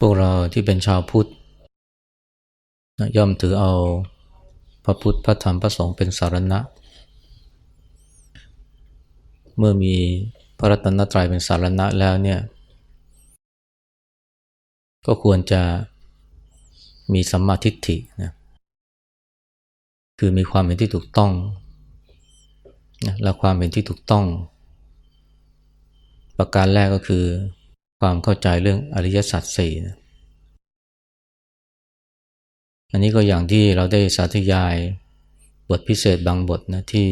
พวกเราที่เป็นชาวพุทธย่อมถือเอาพระพุทธพระธรรมพระสงฆ์เป็นสารณะ เมื่อมีพระรัตนตรัยเป็นสารณะแล้วเนี่ย ก็ควรจะมีสัมมาทิฏฐินะคือมีความเห็นที่ถูกต้องนะและความเห็นที่ถูกต้อง ประการแรกก็คือ ความเข้าใจเรื่องอริยสัจสี่นะอันนี้ก็อย่างที่เราได้สาธยายบทพิเศษบางบทนะที่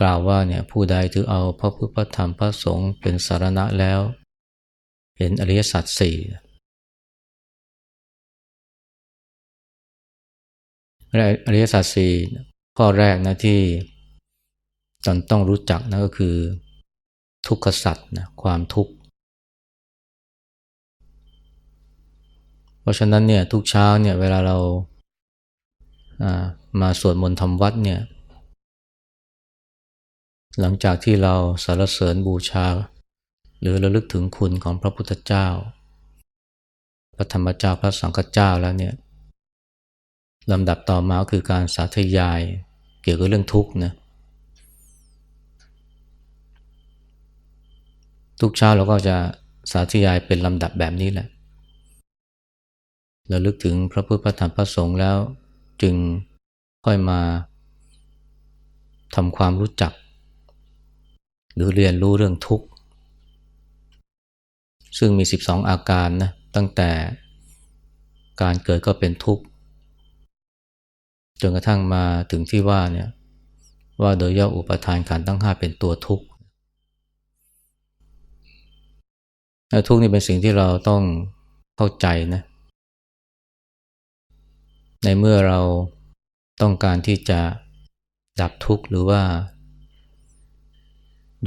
กล่าวว่าเนี่ยผู้ใดถือเอาพระพุทธธรรมพระสงฆ์เป็นสารณะแล้ว เห็นอริยสัจสี่อริยสัจสี่ข้อแรกนะที่ตอนต้องรู้จักนะก็คือทุกขสัจนะความทุกข์ เพราะฉะนั้นเนี่ยทุกเช้าเนี่ยเวลาเรามาสวดมนต์ทำวัดเนี่ย หลังจากที่เราสารเสริญบูชา หรือระลึกถึงคุณของพระพุทธเจ้า พระธรรมเจ้าพระสังฆเจ้าแล้วเนี่ยลำดับต่อมาคือการสาธยายเกี่ยวกับเรื่องทุกข์นะทุกเช้าเราก็จะสาธยายเป็นลำดับแบบนี้แหละ ระลึกถึงพระพุทธพระธรรมพระสงฆ์แล้ว จึงค่อยมาทำความรู้จัก หรือเรียนรู้เรื่องทุกข์ ซึ่งมี 12 อาการนะตั้งแต่การเกิดก็เป็นทุกข์ จนกระทั่งมาถึงที่ว่าเนี่ยว่าโดยย่ออุปทานขันธ์ทั้ง5เป็นตัวทุกข์ทุกข์นี่เป็นสิ่งที่เราต้องเข้าใจนะ ในเมื่อเราต้องการที่จะดับทุกข์หรือว่า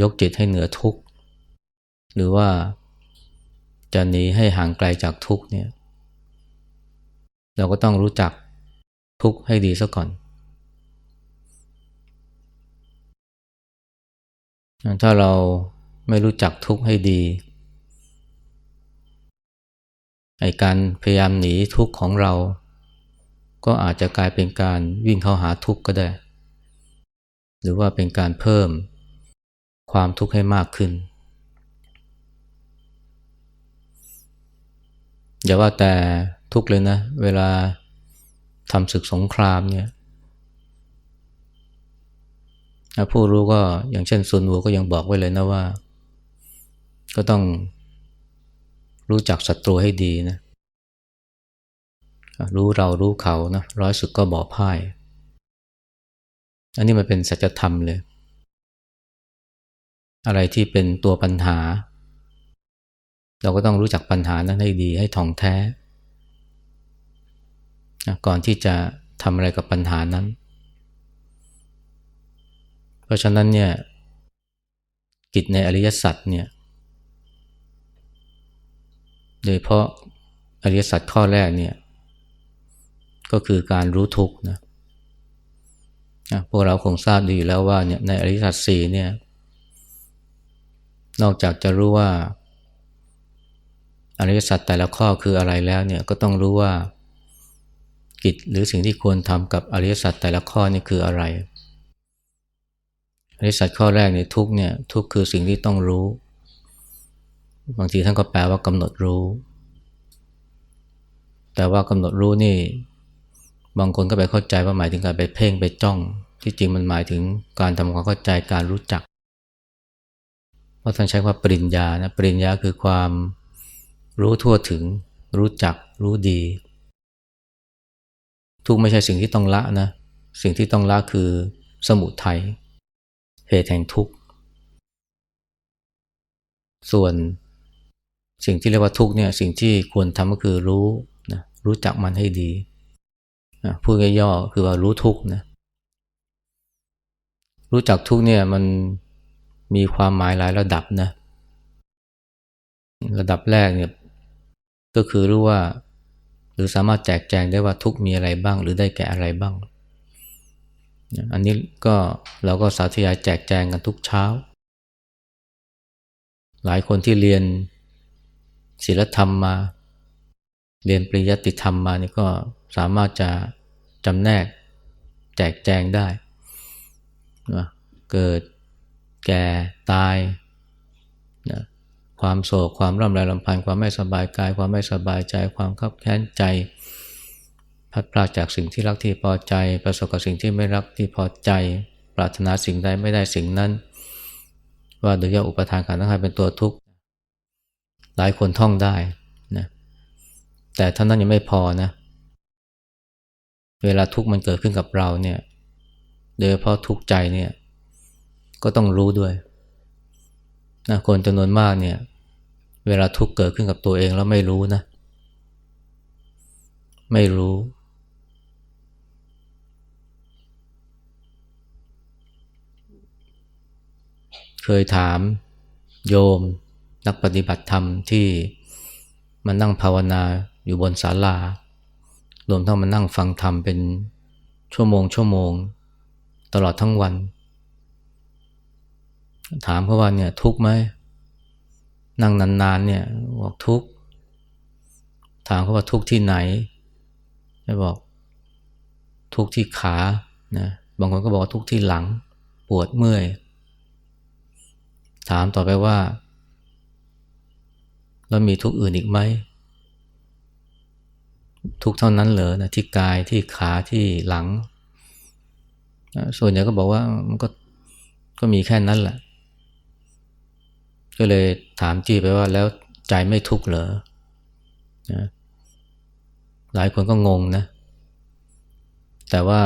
ยกจิตให้เหนือทุกข์ หรือว่าจะหนีให้ห่างไกลจากทุกข์เนี่ย เราก็ต้องรู้จักทุกข์ให้ดีซะก่อน ถ้าเราไม่รู้จักทุกข์ให้ดีไอการพยายามหนีทุกข์ของเรา ก็อาจจะกลายเป็นการวิ่งเข้าหาทุกข์ก็ได้ หรือว่าเป็นการเพิ่มความทุกข์ให้มากขึ้น อย่าว่าแต่ทุกข์เลยนะ เวลาทำศึกสงครามเนี่ยผู้รู้ก็อย่างเช่นซุนวูก็ยังบอกไว้เลยนะว่า ก็ต้องรู้จักศัตรูให้ดีนะ รู้เรารู้เขานะร้อยสุดก็บอกพ่าย อันนี้มันเป็นสัจธรรมเลย อะไรที่เป็นตัวปัญหา เราก็ต้องรู้จักปัญหานั้นให้ดีให้ท่องแท้ ก่อนที่จะทำอะไรกับปัญหานั้น เพราะฉะนั้นเนี่ยกิจในอริยสัจเนี่ยโดยเพราะอริยสัจข้อแรกเนี่ย ก็คือการรู้ทุกข์นะพวกเราคงทราบดีแล้วว่าเนี่ยในอริยสัจสี่เนี่ย นอกจากจะรู้ว่า อริยสัจแต่ละข้อคืออะไรแล้วเนี่ยก็ต้องรู้ว่ากิจหรือสิ่งที่ควรทำกับอริยสัจแต่ละข้อนี่คืออะไร อริยสัจข้อแรกเนี่ยทุกเนี่ยทุกคือสิ่งที่ต้องรู้ บางทีท่านก็แปลว่ากำหนดรู้ แต่ว่ากำหนดรู้นี่ บางคนก็ไปเข้าใจว่าหมายถึงการไปเพ่งไปจ้อง ที่จริงมันหมายถึงการทำความเข้าใจการรู้จักเพราะท่านใช้ว่าปริญญานะปริญญาคือความรู้ทั่วถึง รู้จัก รู้ดี ทุกไม่ใช่สิ่งที่ต้องละนะสิ่งที่ต้องละคือสมุทัยเหตุแห่งทุกข์ส่วนสิ่งที่เรียกว่าทุกเนี่ยสิ่งที่ควรทำก็คือรู้นะรู้จักมันให้ดี พูดย่อๆคือว่ารู้ทุกนะรู้จักทุกเนี่ยมันมีความหมายหลายระดับนะ ระดับแรกเนี่ยก็คือรู้ว่า หรือสามารถแจกแจงได้ว่าทุกมีอะไรบ้าง หรือได้แก่อะไรบ้าง อันนี้ก็เราก็สาธยายแจกแจงกันทุกเช้า หลายคนที่เรียนศีลธรรมมา เรียนปริยัติธรรมมานี่ก็ สามารถจะจำแนกแจกแจงได้นะเกิดแก่ตายนะความโศกความร่ำไรลำพันธ์ความไม่สบายกาย ความไม่สบายใจ ความขับแค้นใจพัดพลาดจากสิ่งที่รักที่พอใจ ประสบกับสิ่งที่ไม่รักที่พอใจ ปรารถนาสิ่งใดไม่ได้สิ่งนั้น ว่าโดยย่ออุปทานขันธ์ทั้งหลายเป็นตัวทุกข์หลายคนท่องได้นะแต่ท่านั้นยังไม่พอนะเเวลาทุกข์มันเกิดขึ้นกับเราเนี่ย โดยเฉพาะทุกข์ใจเนี่ย ก็ต้องรู้ด้วยนะคนจำนวนมากเนี่ย เวลาทุกข์เกิดขึ้นกับตัวเองแล้วไม่รู้นะ ไม่รู้ เคยถามโยม นักปฏิบัติธรรมที่มานั่งภาวนาอยู่บนศาลา รวมทั้งมานั่งฟังธรรมเป็นชั่วโมงชั่วโมง ตลอดทั้งวัน ถามเขาว่าเนี่ยทุกไหมนั่งนานๆเนี่ยบอกทุกถามเขาว่าทุกที่ไหนจะบอกทุกที่ขานะบางคนก็บอกทุกที่หลังปวดเมื่อย ถามต่อไปว่าแล้วมีทุกอื่นอีกไหม ทุกเท่านั้นเหรอนะที่กายที่ขาที่หลัง ส่วนใหญ่ก็บอกว่ามันก็ก็มีแค่นั้นแหละ ก็เลยถามจีไปว่าแล้วใจไม่ทุกข์เหรอนะหลายคนก็งงนะ แต่ว่า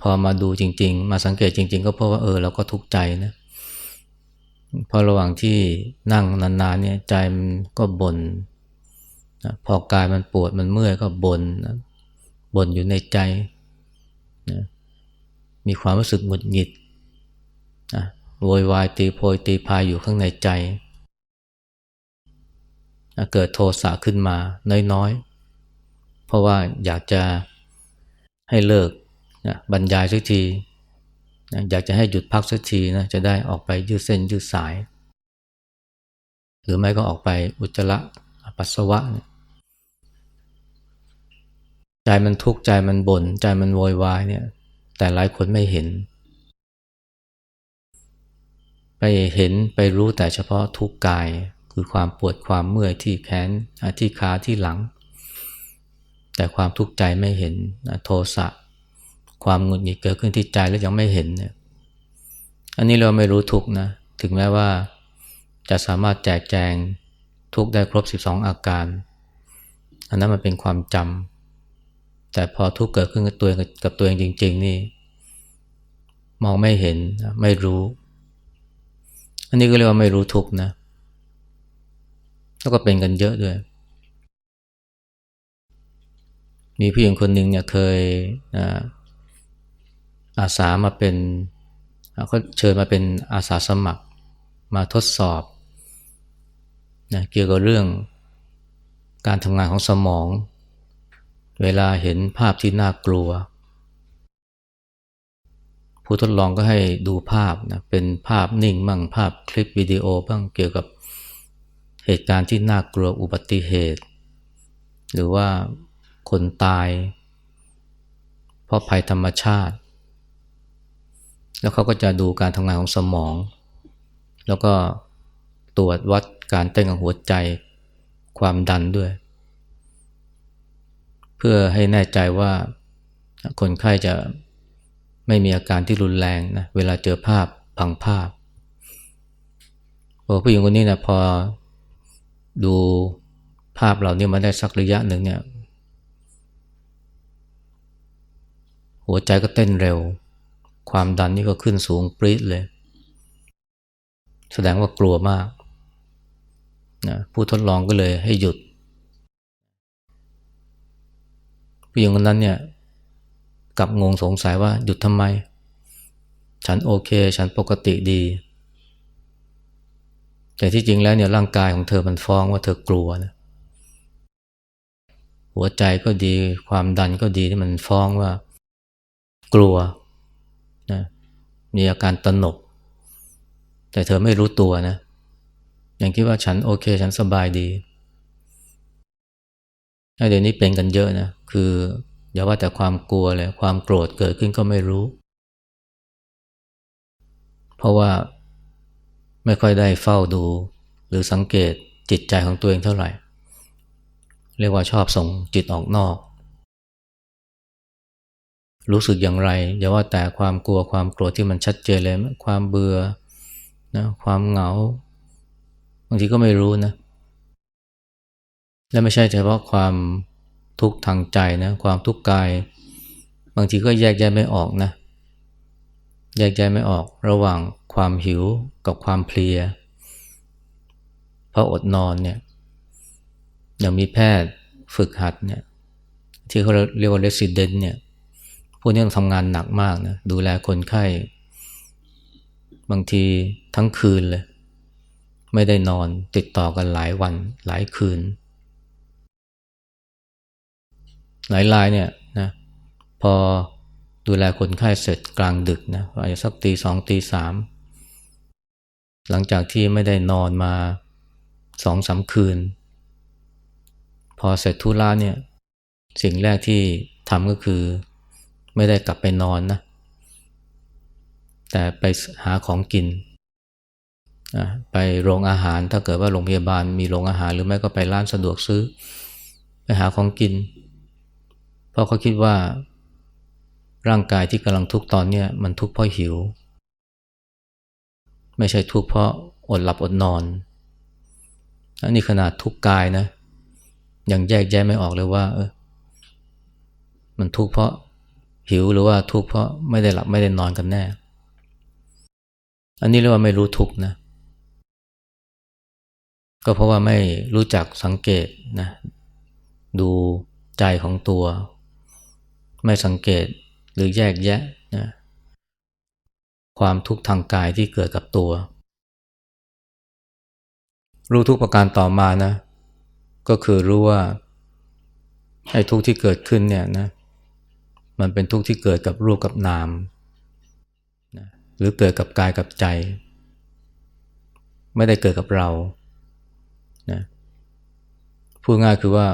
พอมาดูจริง ๆ มาสังเกตจริง ๆ ก็เพราะว่าเออเราก็ทุกข์ใจนะเพราะระหว่างที่นั่งนานๆเนี่ยใจมันก็บน่น นะพอกายมันปวดมันเมื่อยก็บน่นนะบ่นอยู่ในใจนะมีความรู้สึกหงุดหงิดนะโวยวายตีโพยตีพายอยู่ข้างในใจนะเกิดโทสะขึ้นมาน้อยๆ เพราะว่าอยากจะให้เลิกนะบรรยายสักทีนะอยากจะให้หยุดพักสักทีนะจะได้ออกไปยืดเส้นยืดสาย หรือไม่ก็ออกไปอุจจาระ ปัสสาวะเนี่ยใจมันทุกข์ใจมันบน่นใจมันโวยวายเนี่ย แต่หลายคนไม่เห็น ไปเห็นไปรู้แต่เฉพาะทุกข์กาย คือความปวดความเมื่อยที่แขนที่ขาที่หลัง แต่ความทุกข์ใจไม่เห็นโทสะความหงุดหงิดเกิดขึ้นที่ใจแล้วยังไม่เห็นเนี่ยอันนี้เราไม่รู้ทุกนะ ถึงแม้ว่าจะสามารถแจกแจง ทุกได้ครบ 12 อาการ อันนั้นมันเป็นความจำแต่พอทุกเกิดขึ้นกับตัวกับตัวเองจริง ๆ นี่ มองไม่เห็นไม่รู้ อันนี้ก็เรียกว่าไม่รู้ทุกนะ แล้วก็เป็นกันเยอะด้วย มีผู้หญิงคนหนึ่งเนี่ยเคยอาสามาเป็นเขาเชิญมาเป็นอาสาสมัครมาทดสอบ นะเกี่ยวกับเรื่องการทำงานของสมอง เวลาเห็นภาพที่น่ากลัว ผู้ทดลองก็ให้ดูภาพนะเป็นภาพนิ่งมั่งภาพคลิปวิดีโอบ้างเกี่ยวกับเหตุการณ์ที่น่ากลัวอุบัติเหตุ หรือว่าคนตาย เพราะภัยธรรมชาติ แล้วเขาก็จะดูการทำงานของสมอง แล้วก็ตรวจวัด การเต้นของหัวใจ ความดันด้วย เพื่อให้แน่ใจว่าคนไข้จะไม่มีอาการที่รุนแรงนะเวลาเจอภาพพังภาพพอผู้หญิงคนนี้นะพอดูภาพเหล่านี้มาได้สักระยะหนึ่งเนี่ย หัวใจก็เต้นเร็ว ความดันนี่ก็ขึ้นสูงปรี๊ดเลย แสดงว่ากลัวมาก นะผู้ทดลองก็เลยให้หยุด ผู้หญิงคนนั้นเนี่ยกลับงงสงสัยว่าหยุดทำไม ฉันโอเค ฉันปกติดี แต่ที่จริงแล้วเนี่ยร่างกายของเธอมันฟ้องว่าเธอกลัวนะหัวใจก็ดีความดันก็ดีที่มันฟ้องว่ากลัวนะมีอาการตนก แต่เธอไม่รู้ตัวนะ ยังคิดว่าฉันโอเค ฉันสบายดีเดี๋ยวนี้เป็นกันเยอะนะ คืออย่าว่าแต่ความกลัวเลย ความโกรธเกิดขึ้นก็ไม่รู้ เพราะว่าไม่ค่อยได้เฝ้าดู หรือสังเกตจิตใจของตัวเองเท่าไหร่ เรียกว่าชอบส่งจิตออกนอก รู้สึกอย่างไร อย่าว่าแต่ความกลัวความโกรธที่มันชัดเจนเลย ความเบื่อนะความเหงา บางทีก็ไม่รู้นะ และไม่ใช่เฉพาะความทุกข์ทางใจนะ ความทุกข์กาย บางทีก็แยกแยะไม่ออกนะ แยกแยะไม่ออกระหว่างความหิวกับความเพลียเพราะอดนอนเนี่ยอย่างมีแพทย์ฝึกหัดเนี่ยที่เขาเรียกว่า resident เนี่ยพวกนี้ต้องทำงานหนักมากนะดูแลคนไข้ บางทีทั้งคืนเลย ไม่ได้นอนติดต่อกันหลายวันหลายคืน หลายรายเนี่ยนะพอดูแลคนไข้เสร็จกลางดึกนะอาจจะสักตีสองตีสามหลังจากที่ไม่ได้นอนมาสองสาคืน พอเสร็จทุระเนี่ยสิ่งแรกที่ทำก็คือ ไม่ได้กลับไปนอนนะ แต่ไปหาของกิน ไปโรงอาหารถ้าเกิดว่าโรงพยาบาลมีโรงอาหารหรือไม่ก็ไปร้านสะดวกซื้อ ไปหาของกิน เพราะเขาคิดว่า ร่างกายที่กำลังทุกข์ตอนนี้มันทุกข์เพราะหิว ไม่ใช่ทุกข์เพราะอดหลับอดนอนอันนี้ขนาดทุกข์กายนะยังแยกแยะไม่ออกเลยว่าเออมันทุกข์เพราะหิวหรือว่าทุกข์เพราะไม่ได้หลับไม่ได้นอนกันแน่ อันนี้เรียกว่าไม่รู้ทุกข์นะ ก็เพราะว่าไม่รู้จักสังเกตนะดูใจของตัว ไม่สังเกตหรือแยกแยะนะความทุกข์ทางกายที่เกิดกับตัว รู้ทุกประการต่อมานะ ก็คือรู้ว่าไอ้ทุกข์ที่เกิดขึ้นเนี่ยนะมันเป็นทุกข์ที่เกิดกับรูปกับนามหรือเกิดกับกายกับใจ ไม่ได้เกิดกับเรา พูดง่ายคือว่า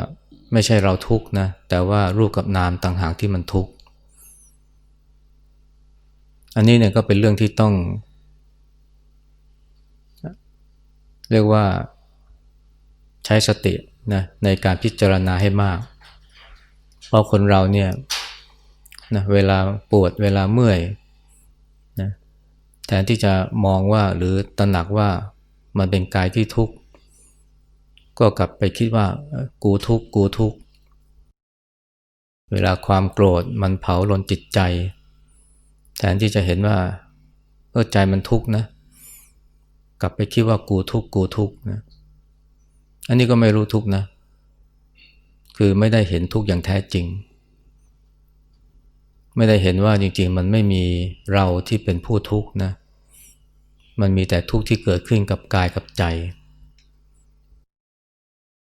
ไม่ใช่เราทุกข์นะ แต่ว่ารูปกับนามต่างหากที่มันทุกข์ อันนี้เนี่ยก็เป็นเรื่องที่ต้อง เรียกว่าใช้สตินะในการพิจารณาให้มาก เพราะคนเราเนี่ยนะเวลาปวดเวลาเมื่อยนะแทนที่จะมองว่าหรือตระหนักว่ามันเป็นกายที่ทุกข์ ก็กลับไปคิดว่ากูทุกข์กูทุกข์เวลาความโกรธมันเผาลนจิตใจ แทนที่จะเห็นว่าเออใจมันทุกข์นะ กลับไปคิดว่ากูทุกข์กูทุกข์นะอันนี้ก็ไม่รู้ทุกข์นะ คือไม่ได้เห็นทุกข์อย่างแท้จริง ไม่ได้เห็นว่าจริงๆ มันไม่มีเราที่เป็นผู้ทุกข์นะ มันมีแต่ทุกข์ที่เกิดขึ้นกับกายกับใจ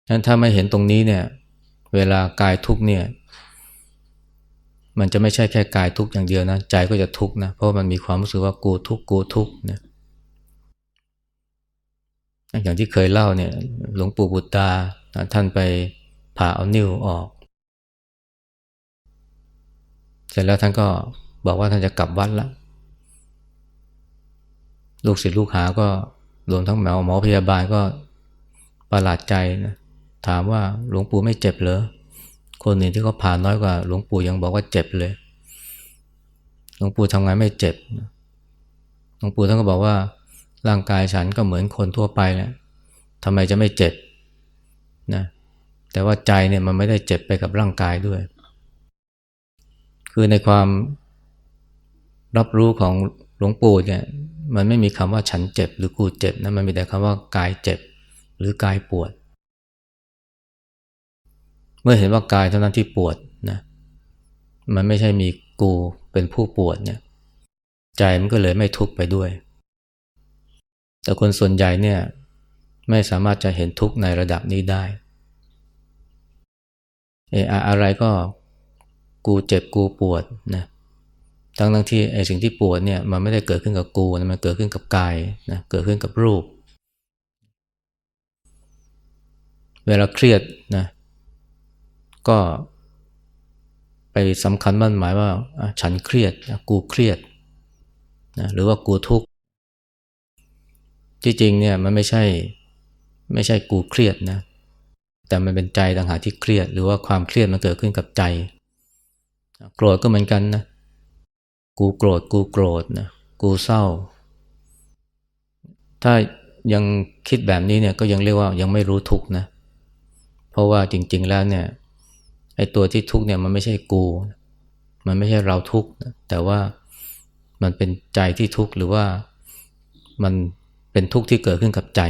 นั้นถ้าไม่เห็นตรงนี้เนี่ย เวลากายทุกเนี่ย มันจะไม่ใช่แค่กายทุกอย่างเดียวนะ ใจก็จะทุกนะ เพราะมันมีความรู้สึกว่ากูทุกกูทุกนะอย่างที่เคยเล่าเนี่ย หลวงปู่บุตรดาท่านไปผ่าเอานิ้วออก เสร็จแล้วท่านก็บอกว่าท่านจะกลับวัดละลูกศิษย์ลูกหาก็รวมทั้งหมอหมอพยาบาลก็ประหลาดใจนะ ถามว่าหลวงปู่ไม่เจ็บเหรอคนอื่นที่เขาผ่านน้อยกว่า หลวงปู่ยังบอกว่าเจ็บเลย หลวงปู่ทำงานไม่เจ็บ หลวงปู่ท่านก็บอกว่า ร่างกายฉันก็เหมือนคนทั่วไปแหละทำไมจะไม่เจ็บนะแต่ว่าใจเนี่ยมันไม่ได้เจ็บไปกับร่างกายด้วย คือในความรับรู้ของหลวงปู่เนี่ยมันไม่มีคำว่าฉันเจ็บหรือกูเจ็บนะมันมีแต่คำว่ากายเจ็บหรือกายปวด เมื่อเห็นว่ากายเท่านั้นที่ปวดนะมันไม่ใช่มีกูเป็นผู้ปวดเนี่ย ใจมันก็เลยไม่ทุกข์ไปด้วย แต่คนส่วนใหญ่เนี่ย ไม่สามารถจะเห็นทุกข์ในระดับนี้ได้เอออะไรก็กูเจ็บกูปวดนะทั้งทั้งที่ไอสิ่งที่ปวดเนี่ยมันไม่ได้เกิดขึ้นกับกูนะมันเกิดขึ้นกับกายนะเกิดขึ้นกับรูป เวลาเครียดนะ ก็ไปสำคัญมั่นหมายว่าฉันเครียดกูเครียดนะหรือว่ากูทุกข์ที่จริงเนี่ยมันไม่ใช่ไม่ใช่กูเครียดนะแต่มันเป็นใจต่างหากที่เครียด หรือว่าความเครียดมันเกิดขึ้นกับใจ โกรธก็เหมือนกันนะกูโกรธกูโกรธนะกูเศร้า ถ้ายังคิดแบบนี้เนี่ยก็ยังเรียกว่ายังไม่รู้ทุกนะเพราะว่าจริง ๆแล้วเนี่ย ไอ้ตัวที่ทุกเนี่ยมันไม่ใช่กู มันไม่ใช่เราทุกแต่ว่ามันเป็นใจที่ทุกหรือว่ามันเป็นทุกข์ที่เกิดขึ้นกับใจ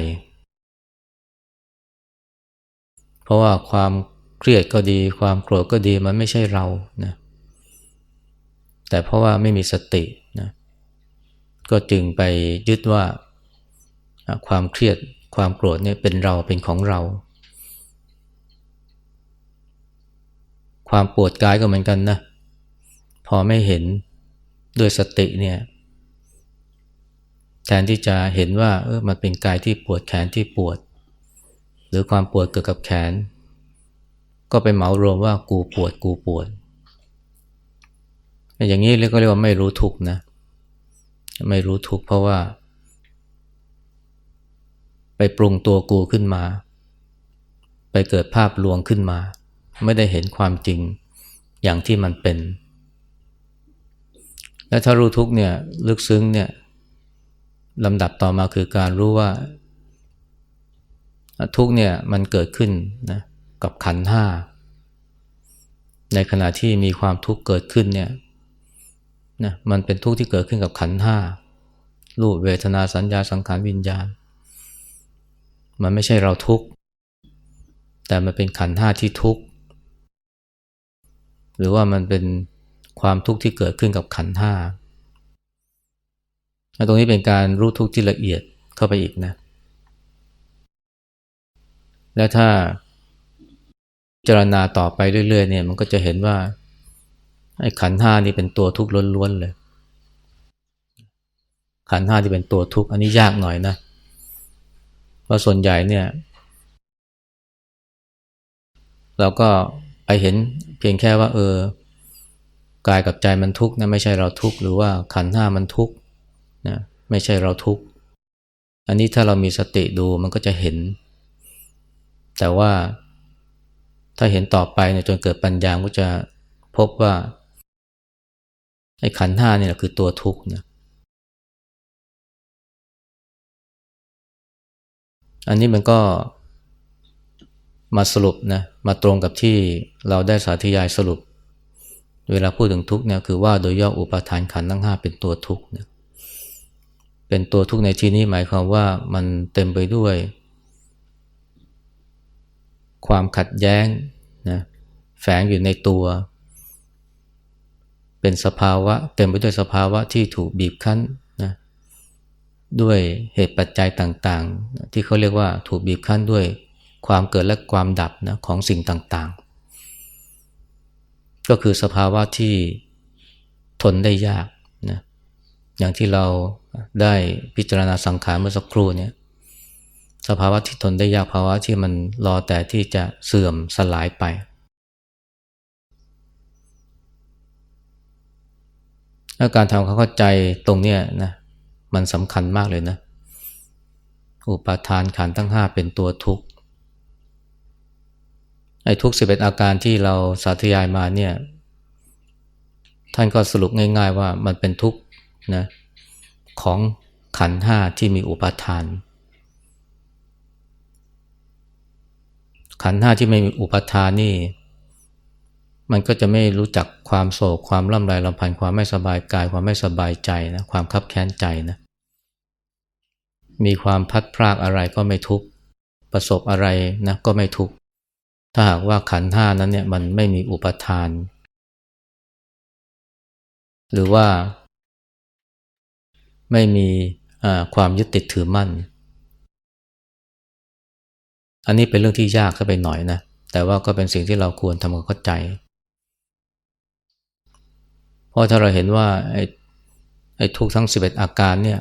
เพราะว่าความเครียดก็ดี ความโกรธก็ดีมันไม่ใช่เรานะแต่เพราะว่าไม่มีสตินะก็จึงไปยึดว่าความเครียดความโกรธเนี่ยเป็นเราเป็นของเรา ความปวดกายก็เหมือนกันนะ พอไม่เห็นด้วยสติเนี่ยแทนที่จะเห็นว่าเออมันเป็นกายที่ปวดแขนที่ปวด หรือความปวดเกิดกับแขน ก็ไปเหมารวมว่ากูปวดกูปวด อย่างนี้เรียกก็เรียกว่าไม่รู้ทุกนะ ไม่รู้ทุกเพราะว่า ไปปรุงตัวกูขึ้นมา ไปเกิดภาพลวงขึ้นมา ไม่ได้เห็นความจริงอย่างที่มันเป็น และถ้ารู้ทุกเนี่ยลึกซึ้งเนี่ยลำดับต่อมาคือการรู้ว่า ทุกเนี่ยมันเกิดขึ้นนะกับขันห้า ในขณะที่มีความทุกข์เกิดขึ้นเนี่ยนะมันเป็นทุกข์ที่เกิดขึ้นกับขันห้ารูปเวทนาสัญญาสังขารวิญญาณ มันไม่ใช่เราทุกข์ แต่มันเป็นขันห้าที่ทุกข์ หรือว่ามันเป็นความทุกข์ที่เกิดขึ้นกับขันห้าตรงนี้เป็นการรู้ทุกข์ที่ละเอียดเข้าไปอีกนะ และถ้าเจรณาต่อไปเรื่อยๆเนี่ยมันก็จะเห็นว่าไอ้ขันห้านี่เป็นตัวทุกข์ล้วนๆเลย ขันห้าที่เป็นตัวทุกข์อันนี้ยากหน่อยนะเพราะส่วนใหญ่เนี่ย เราก็ ไปเห็นเพียงแค่ว่า เออกายกับใจมันทุกข์นะไม่ใช่เราทุกข์หรือว่าขันห้ามันทุกข์นะไม่ใช่เราทุกข์อันนี้ถ้าเรามีสติดูมันก็จะเห็น แต่ว่าถ้าเห็นต่อไปเนี่ยจนเกิดปัญญาก็จะพบว่าไอ้ขันห้านี่แหละคือตัวทุกข์นะอันนี้มันก็มาสรุปนะ มาตรงกับที่เราได้สาธยายสรุป เวลาพูดถึงทุกเนี่ยคือว่าโดยย่ออุปทานขันธ์ทั้งห้าเป็นตัวทุกเนี่ยเป็นตัวทุกในที่นี้หมายความว่ามันเต็มไปด้วย ความขัดแย้งนะแฝงอยู่ในตัว เป็นสภาวะ เต็มไปด้วยสภาวะที่ถูกบีบคั้นนะด้วยเหตุปัจจัยต่างๆ ที่เขาเรียกว่าถูกบีบคั้นด้วย ความเกิดและความดับนะของสิ่งต่างๆ ก็คือสภาวะที่ทนได้ยากนะอย่างที่เราได้พิจารณาสังขารเมื่อสักครู่เนี่ยสภาวะที่ทนได้ยากภาวะที่มันรอแต่ที่จะเสื่อมสลายไป อาการทำความเข้าใจตรงเนี้ยนะมันสำคัญมากเลยนะ อุปาทานขันทั้งห้าเป็นตัวทุกข์ ไอ้ทุกสิบเอ็ดอาการที่เราสาธยายมาเนี่ย ท่านก็สรุปง่าย ๆ ว่ามันเป็นทุกข์นะของขันห้าที่มีอุปาทาน ขันห้าที่ไม่มีอุปทานนี่ มันก็จะไม่รู้จักความโศกความร่ำไรลำพันความไม่สบายกายความไม่สบายใจนะความคับแค้นใจนะมีความพัดพรากอะไรก็ไม่ทุกข์ประสบอะไรนะก็ไม่ทุกข์ ถ้าหากว่าขันห้านั้นเนี่ยมันไม่มีอุปทาน หรือว่าไม่มีความยึดติดถือมั่น อันนี้เป็นเรื่องที่ยากเข้าไปหน่อยนะ แต่ว่าก็เป็นสิ่งที่เราควรทำความเข้าใจ เพราะถ้าเราเห็นว่าไอ้ไอ้ทุกทั้ง 11 อาการเนี่ย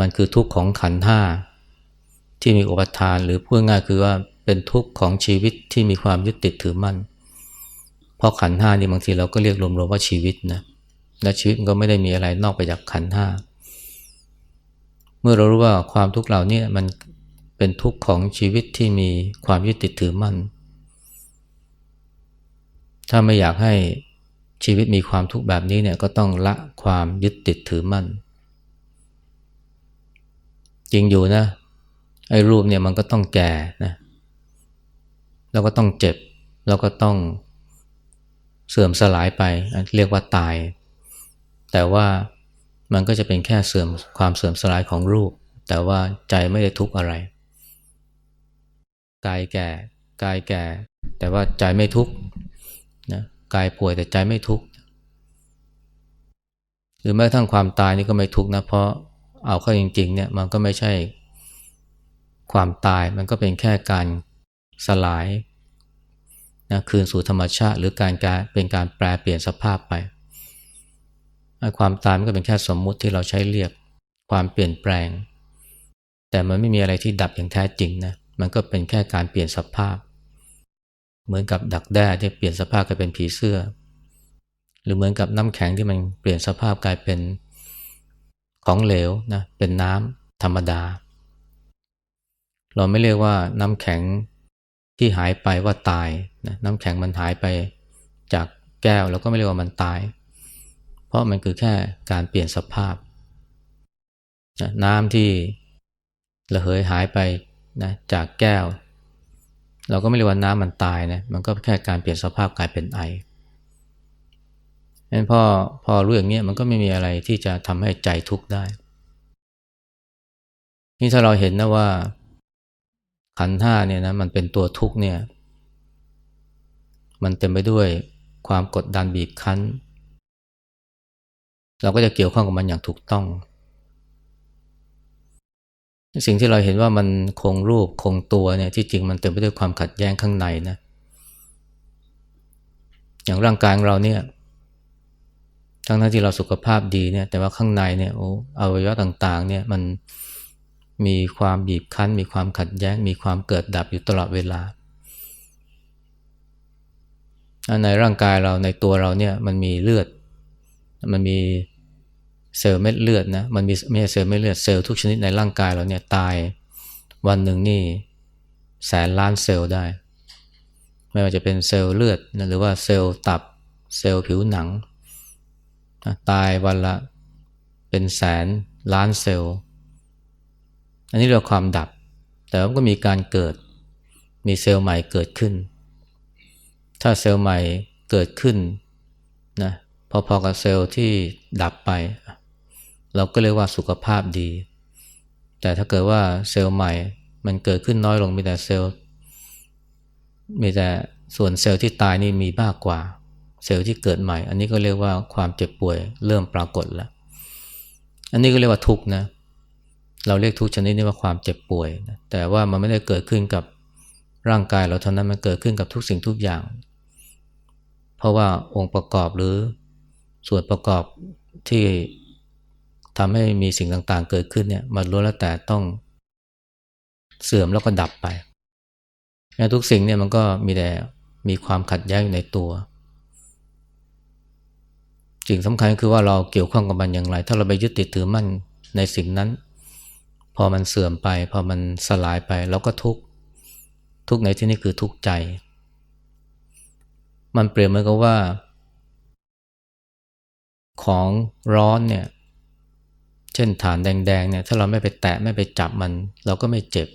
มันคือทุกข์ของขันห้าที่มีอุปทานหรือพูดง่ายคือว่า เป็นทุกข์ของชีวิตที่มีความยึดติดถือมั่นเพราะขันห้านี่บางทีเราก็เรียกรวมๆว่าชีวิตนะและชีวิตก็ไม่ได้มีอะไรนอกไปจากขันห้าเมื่อเรารู้ว่าความทุกข์เหล่านี้มันเป็นทุกข์ของชีวิตที่มีความยึดติดถือมั่น ถ้าไม่อยากให้ชีวิตมีความทุกข์แบบนี้เนี่ยก็ต้องละความยึดติดถือมั่น จริงอยู่นะไอ้รูปเนี่ยมันก็ต้องแก่นะ แล้วก็ต้องเจ็บ แล้วก็ต้องเสื่อมสลายไป เรียกว่าตาย แต่ว่ามันก็จะเป็นแค่เสื่อมความเสื่อมสลายของรูป แต่ว่าใจไม่ได้ทุกข์อะไร กายแก่ กายแก่ แต่ว่าใจไม่ทุกข์นะกายป่วยแต่ใจไม่ทุกข์หรือแม้ทั้งความตายนี่ก็ไม่ทุกข์นะ เพราะเอาเข้าจริงๆเนี่ยมันก็ไม่ใช่ความตายมันก็เป็นแค่การสลาย นะคืนสู่ธรรมชาติ หรือการการเป็นการแปลเปลี่ยนสภาพไป ความตายมันก็เป็นแค่สมมุติที่เราใช้เรียกความเปลี่ยนแปลง แต่มันไม่มีอะไรที่ดับอย่างแท้จริงนะมันก็เป็นแค่การเปลี่ยนสภาพ เหมือนกับดักแด้ที่เปลี่ยนสภาพกลายเป็นผีเสื้อ หรือเหมือนกับน้ำแข็งที่มันเปลี่ยนสภาพกลายเป็นของเหลวนะเป็นน้ำธรรมดา เราไม่เรียกว่าน้ำแข็ง ที่หายไปว่าตายนะน้ำแข็งมันหายไปจากแก้วเราก็ไม่เรียกว่ามันตาย เพราะมันคือแค่การเปลี่ยนสภาพนะน้ำที่ระเหยหายไปนะจากแก้ว เราก็ไม่เรียกว่าน้ำมันตายนะมันก็แค่การเปลี่ยนสภาพกลายเป็นไองั้นพอพอรู้อย่างนี้มันก็ไม่มีอะไรที่จะทำให้ใจทุกข์ได้ นี่ถ้าเราเห็นนะว่า ขันห้าเนี่ยนะมันเป็นตัวทุกเนี่ย มันเต็มไปด้วยความกดดันบีบคั้น เราก็จะเกี่ยวข้องกับมันอย่างถูกต้อง สิ่งที่เราเห็นว่ามันคงรูปคงตัวเนี่ยที่จริงมันเต็มไปด้วยความขัดแย้งข้างในนะอย่างร่างกายของเราเนี่ยทั้งที่เราสุขภาพดีเนี่ยแต่ว่าข้างในเนี่ยโอ้อวัยวะต่างๆเนี่ยมัน มีความบีบคั้น มีความขัดแย้ง มีความเกิดดับอยู่ตลอดเวลา ในร่างกายเราในตัวเราเนี่ยมันมีเลือด มันมีเซลล์เม็ดเลือดนะ มันมีไม่ใช่เซลล์เม็ดเลือดเซลล์ทุกชนิดในร่างกายเราเนี่ยตายวันหนึ่งนี่แสนล้านเซลล์ได้ ไม่ว่าจะเป็นเซลล์เลือดนะหรือว่าเซลล์ตับเซลล์ผิวหนัง ตายวันละเป็นแสนล้านเซลล์ อันนี้เรียกความดับ แต่ว่าก็มีการเกิด มีเซลล์ใหม่เกิดขึ้น ถ้าเซลล์ใหม่เกิดขึ้นนะพอๆกับเซลล์ที่ดับไป เราก็เรียกว่าสุขภาพดี แต่ถ้าเกิดว่าเซลล์ใหม่มันเกิดขึ้นน้อยลงมีแต่เซลล์ มีแต่ส่วนเซลล์ที่ตายนี่มีมากกว่า เซลล์ที่เกิดใหม่ อันนี้ก็เรียกว่าความเจ็บป่วยเริ่มปรากฏแล้ว อันนี้ก็เรียกว่าทุกข์นะเเราเรียกทุกชนิดนี้ว่าความเจ็บป่วย แต่ว่ามันไม่ได้เกิดขึ้นกับร่างกายเราเท่านั้นมันเกิดขึ้นกับทุกสิ่งทุกอย่าง เพราะว่าองค์ประกอบหรือส่วนประกอบที่ทำให้มีสิ่งต่างๆ เกิดขึ้นเนี่ยมันล้วนแล้วแต่ต้องเสื่อมแล้วก็ดับไปแม้ทุกสิ่งเนี่ยมันก็มีแต่มีความขัดแย้งอยู่ในตัวสิ่งสำคัญคือว่าเราเกี่ยวข้องกับมันอย่างไร ถ้าเราไปยึดติดถือมั่นในสิ่งนั้น พอมันเสื่อมไป พอมันสลายไปเราก็ทุกทุกในที่นี้คือทุกใจ มันเปรียบเหมือนกับว่า ของร้อนเนี่ย เช่นฐานแดงๆเนี่ย ถ้าเราไม่ไปแตะไม่ไปจับมัน เราก็ไม่เจ็บ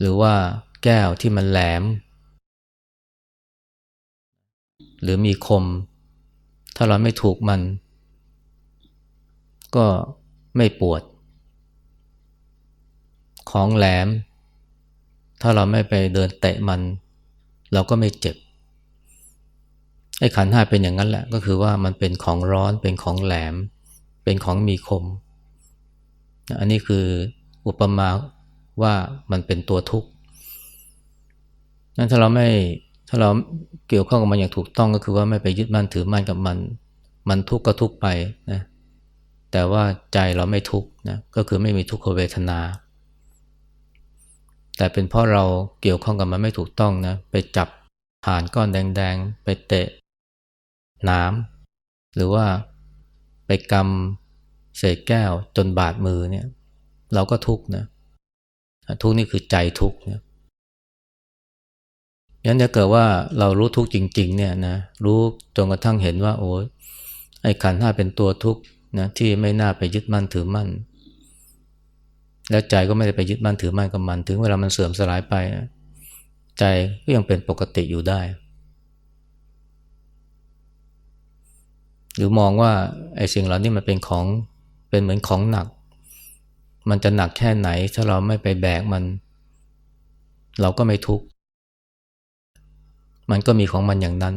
หรือว่าแก้วที่มันแหลม หรือมีคม ถ้าเราไม่ถูกมัน ก็ไม่ปวด ของแหลม ถ้าเราไม่ไปเดินเตะมัน เราก็ไม่เจ็บ ไอ้ขันห้าเป็นอย่างนั้นแหละ ก็คือว่ามันเป็นของร้อน เป็นของแหลม เป็นของมีคม อันนี้คืออุปมาว่ามันเป็นตัวทุกข์นั้นถ้าเราไม่ถ้าเราเกี่ยวข้องกับมันอย่างถูกต้องก็คือว่าไม่ไปยึดมั่นถือมั่นกับมัน มันทุกข์ก็ทุกข์ไปนะ แต่ว่าใจเราไม่ทุกข์นะก็คือไม่มีทุกขเวทนา แต่เป็นเพราะเราเกี่ยวข้องกับมันไม่ถูกต้องนะไปจับผ่านก้อนแดงๆ ไปเตะน้ำหรือว่าไปกำเศษแก้วจนบาดมือเนี่ย เราก็ทุกข์นะทุกข์นี่คือใจทุกข์เนี่ยยันถ้าเกิดว่าเรารู้ทุกข์จริง ๆ เนี่ยนะรู้จนกระทั่งเห็นว่า โอ้ยไอ้ขันห้าเป็นตัวทุกข์ นะที่ไม่น่าไปยึดมั่นถือมั่น แล้วใจก็ไม่ได้ไปยึดมั่นถือมั่นกับมัน ถึงเวลามันเสื่อมสลายไป ใจก็ยังเป็นปกติอยู่ได้ หรือมองว่าไอ้สิ่งเหล่านี้มันเป็นของเป็นเหมือนของหนัก มันจะหนักแค่ไหน ถ้าเราไม่ไปแบกมัน เราก็ไม่ทุกข์มันก็มีของมันอย่างนั้น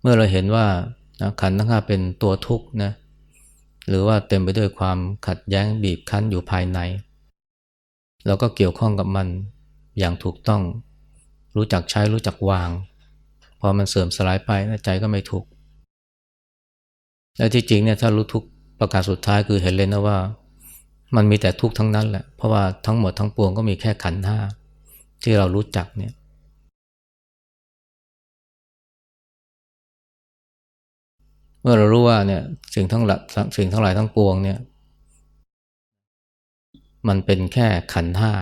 เมื่อเราเห็นว่า นะขันทั้งห้าเป็นตัวทุกข์นะหรือว่าเต็มไปด้วยความขัดแย้งบีบคั้นอยู่ภายใน เราก็เกี่ยวข้องกับมันอย่างถูกต้อง รู้จักใช้รู้จักวาง พอมันเสื่อมสลายไปใจก็ไม่ทุกข์และที่จริงเนี่ยถ้ารู้ทุกประการสุดท้ายคือเห็นเลยนะว่า มันมีแต่ทุกข์ทั้งนั้นแหละเพราะว่าทั้งหมดทั้งปวงก็มีแค่ขันธ์ห้าที่เรารู้จักเนี่ย เมื่อเรารู้ว่าเนี่ยสิ่งทั้งหลายสิ่งทั้งหลายทั้งปวงเนี่ย มันเป็นแค่ขันห้า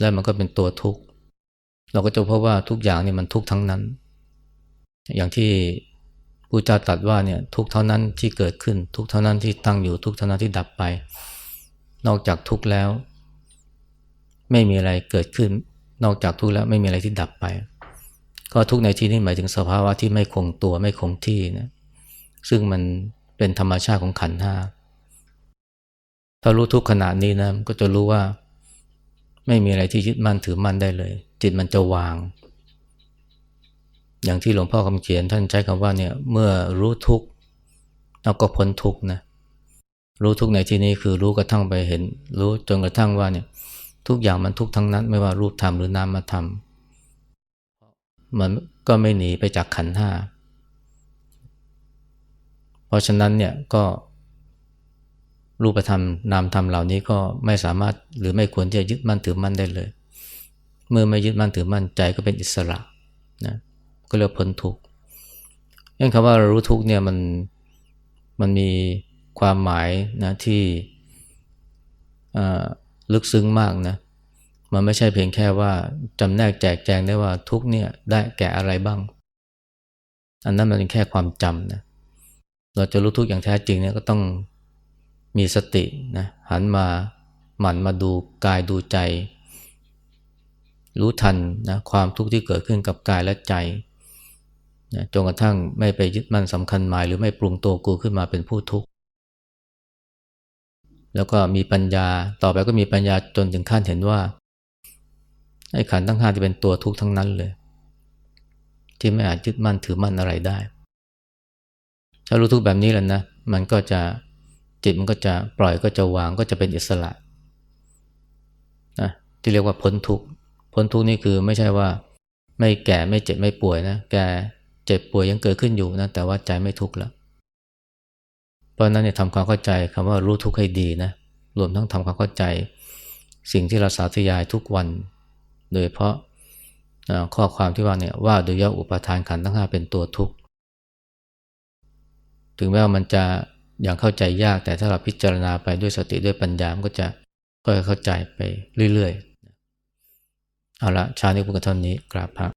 แล้วมันก็เป็นตัวทุกข์ เราก็จะพบว่าทุกอย่างเนี่ยมันทุกข์ทั้งนั้น อย่างที่ผู้เจ้าตรัสว่าเนี่ยทุกเท่านั้นที่เกิดขึ้น ทุกเท่านั้นที่ตั้งอยู่ทุกเท่านั้นที่ดับไป นอกจากทุกข์แล้ว ไม่มีอะไรเกิดขึ้น นอกจากทุกข์แล้วไม่มีอะไรที่ดับไป ก็ทุกข์ในที่นี้หมายถึงสภาวะที่ไม่คงตัวไม่คงที่นะ ซึ่งมันเป็นธรรมชาติของขันธ์ห้าถ้ารู้ทุกขณะนี้นะก็จะรู้ว่า ไม่มีอะไรที่ยึดมั่นถือมั่นได้เลย จิตมันจะวาง อย่างที่หลวงพ่อคำเขียนท่านใช้คำว่าเนี่ยเมื่อรู้ทุกเราก็พ้นทุกนะรู้ทุกในที่นี้คือรู้กระทั่งไปเห็น รู้จนกระทั่งว่าเนี่ยทุกอย่างมันทุกทั้งนั้น ไม่ว่ารูปธรรมหรือนามธรรมมันก็ไม่หนีไปจากขันธ์ห้า ราะฉะนั้นเนี่ยก็รูปธรรมนามธรรมเหล่านี้ก็ไม่สามารถหรือไม่ควรที่จะยึดมั่นถือมั่นได้เลย เมื่อไม่ยึดมั่นถือมั่นใจก็เป็นอิสระนะก็เรียกพ้นทุกข์ยังคำว่ารู้ทุกข์เนี่ยมันมันมีความหมายนะที่ลึกซึ้งมากนะมันไม่ใช่เพียงแค่ว่าจำแนกแจกแจงได้ว่าทุกเนี่ยได้แก่อะไรบ้าง อันนั้นมันเป็นแค่ความจำนะ เราจะรู้ทุกอย่างแท้จริงเนี่ยก็ต้องมีสตินะหันมาหมั่นมาดูกายดูใจ รู้ทันนะความทุกข์ที่เกิดขึ้นกับกายและใจนะจนกระทั่งไม่ไปยึดมั่นสำคัญหมาย หรือไม่ปรุงตัวกูขึ้นมาเป็นผู้ทุกข์แล้วก็มีปัญญาต่อไปก็มีปัญญาจนถึงขั้นเห็นว่าไอ้ขันทั้งห้าที่เป็นตัวทุกข์ทั้งนั้นเลย ที่ไม่อาจยึดมั่นถือมั่นอะไรได้ ถ้ารู้ทุกแบบนี้แล้วนะ มันก็จะจิตมันก็จะปล่อยก็จะวางก็จะเป็นอิสระนะที่เรียกว่าพ้นทุกพ้นทุกนี่คือไม่ใช่ว่า ไม่แก่ไม่เจ็บไม่ป่วยนะแก่เจ็บป่วยยังเกิดขึ้นอยู่นะแต่ว่าใจไม่ทุกข์แล้วเพราะนั้นเนี่ยทำความเข้าใจคำว่ารู้ทุกข์ให้ดีนะรวมทั้งทำความเข้าใจ สิ่งที่เราสาธยายทุกวัน โดยเพราะข้อความที่ว่าเนี่ยว่าโดยย่ออุปทานขันทั้งห้าเป็นตัวทุกข์ ถึงแม้ว่ามันจะยังเข้าใจยากแต่ถ้าเราพิจารณาไปด้วยสติด้วยปัญญามันก็จะค่อยเข้าใจไปเรื่อยๆ เอาละชานี้พูดกันเท่านี้กราบพระ